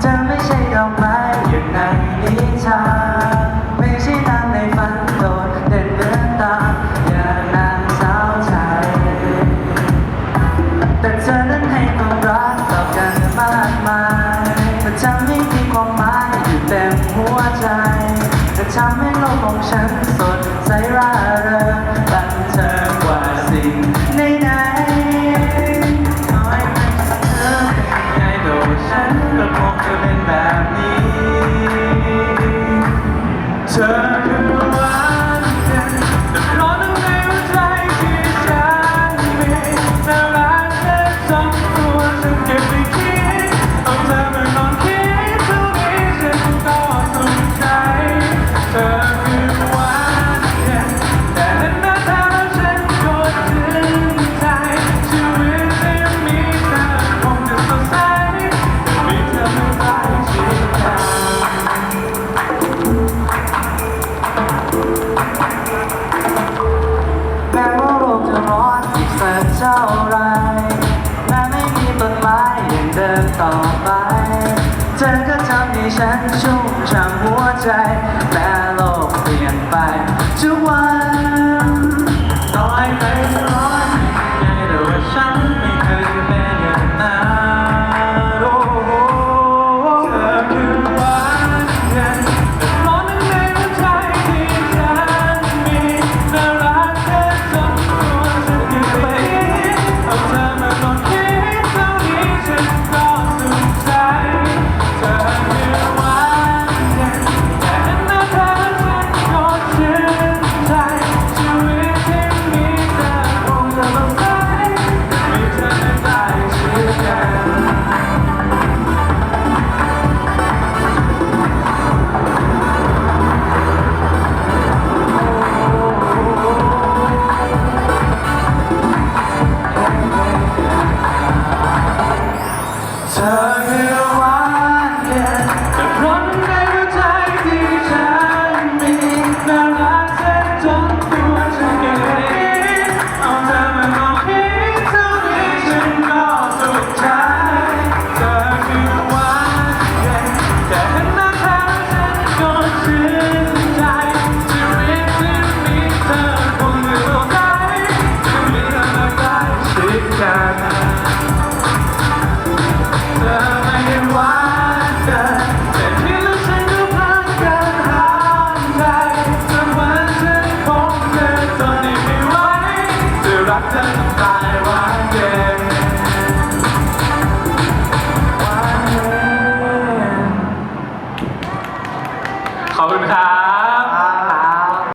เธอไม่ใช่ดอกไม้อยู่ในนิทานไม่ใช่นางในฝันโดดเด่นเหมือตาอย่างนางสาวไทยแต่เธอนั้นให้ความรักต่อกันมากมายแต่ทำให้มีความหมายอยู่เต็มหัวใจแต่ทำให้โลกของฉันสดใสร่าเริง ฉันชุ่มฉ่ำหัวใจแต่โลกเปลี่ยนไปทุกวัน รักเธอทั้งตา